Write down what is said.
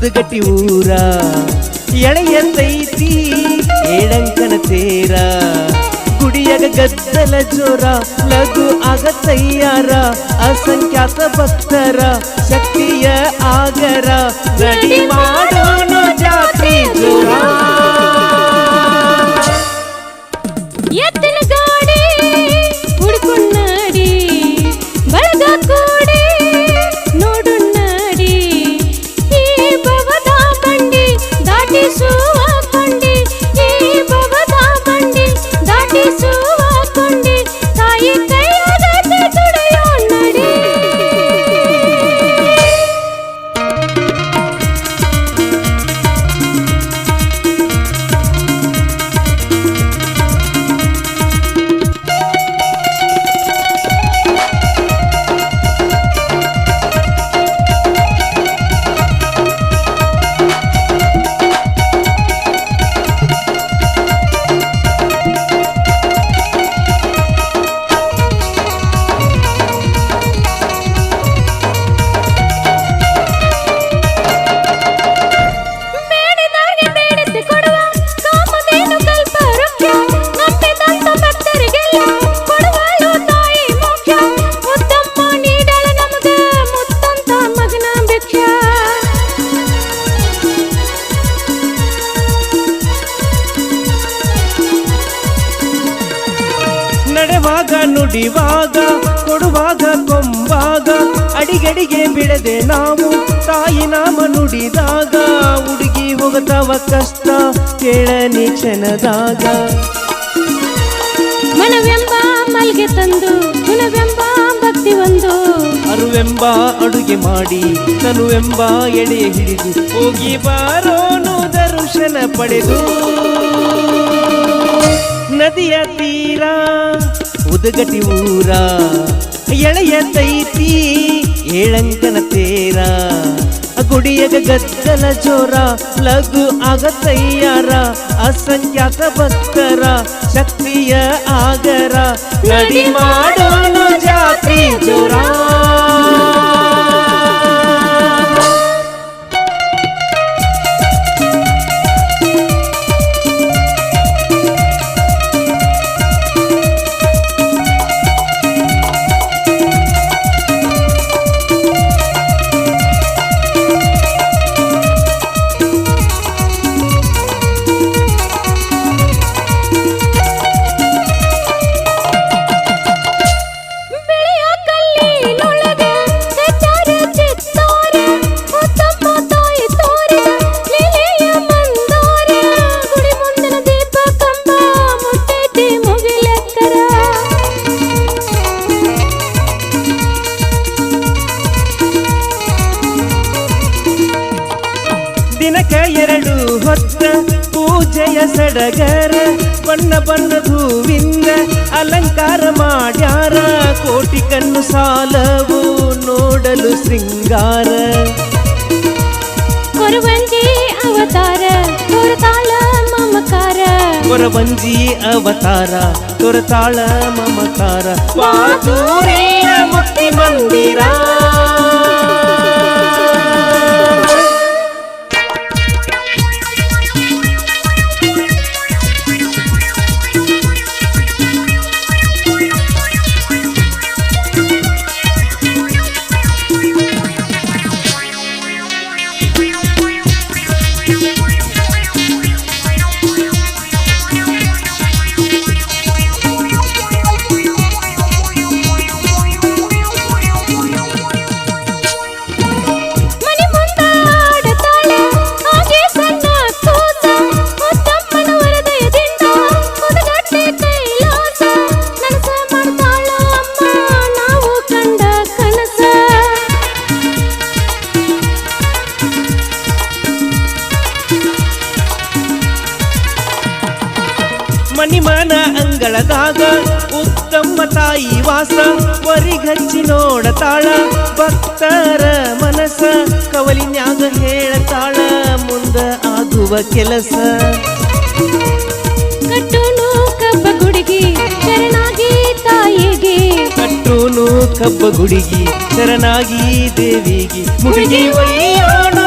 ಉದಗಟ್ಟಿ ಊರ. ಎಳೆಯಂದೈತಿ ಏಳಂಕನ ತೇರ ಗುಡಿಯಗ ಗದ್ದಲ ಜೋರ, ಲಘು ಆಗತಯ್ಯಾರ ಅಸಂಖ್ಯಾತ ಭಕ್ತರ ಶಕ್ತಿಯ ಆಗರ. ನಡಿ ಮಾಡೋಣ ಜಾತ್ರೆ. ನಡೆವಾಗ ನುಡಿವಾಗ ಕೊಡುವಾಗ ಕೊಂಬಾಗ ಅಡಿಗಡಿಗೆ ಬಿಡದೆ ನಾವು ತಾಯಿ ನಾಮ ನುಡಿದಾಗ ಹುಡುಗಿ ಹೋಗತವ ಕಷ್ಟ ಕೇಳನಿ ಕ್ಷಣದಾಗ ಮನವೆಂಬ ಮಲ್ಗೆ ತಂದು ಗುಣವೆಂಬ ಭಕ್ತಿ ಒಂದು. ಅರುವೆಂಬ ಅಡುಗೆ ಮಾಡಿ ತನುವೆಂಬ ಎಳೆ ಹಿಡಿದು ಹೋಗಿ ಬಾರೋನು ದರ್ಶನ ಪಡೆದು. ನದಿಯ ತೀರ ಉದಗಟಿ ಊರ. ಎಳೆಯ ತೈತಿ, ಏಳಂಕನ ತೇರ. ಗುಡಿಯಗ ಗದ್ದಲ ಜೋರ, ಲಘು ಆಗತಯ್ಯಾರ ಅಸಂಖ್ಯಾತ ಭಕ್ತರ ಶಕ್ತಿಯ ಆಗರ. ನಡಿ ಮಾಡೋಣ ಜಾತ್ರೆ ಜೋರ. ದಿನಕ ಎರಡು ಹೊತ್ತ ಪೂಜೆಯ ಸಡಗರ ಬಣ್ಣ ಬಣ್ಣದ ಹೂವಿಂದ ಅಲಂಕಾರ ಮಾಡ್ಯಾರ ಕೋಟಿ ಕಣ್ಣು ಸಾಲವು ನೋಡಲು ಶೃಂಗಾರ ಕೊರವಂಜಿ ಅವತಾರ ತೋರತಾಳ ಮಮಕಾರ ಕೊರವಂಜಿ ಅವತಾರ ತೊರತಾಳ ಮಮಕಾರ ಮಾಧುರ್ಯ ಮುಕ್ತಿ ಮಂದಿರ ಮನೆ ಮಣಿಮನ ಅಂಗಳದಾಗ ಉತ್ತಮ ತಾಯಿ ವಾಸ ವರಿಗಚ್ಚಿ ನೋಡತಾಳ ಭಕ್ತರ ಮನಸ ಕವಲಿನ್ಯಾಗ ಹೇಳತಾಳ ಮುಂದ ಆಗುವ ಕೆಲಸ. ಕಟ್ಟುನು ಕಬ್ಬ ಗುಡಿಗಿ ಶರಣಾಗಿ ತಾಯಿಗೆ. ಕಟ್ಟೂನು ಕಬ್ಬ ಗುಡಿಗಿ ಶರಣಾಗಿ ದೇವಿಗಿ. ಮುಡಿಗಿ ಒಯ್ಯೋಣ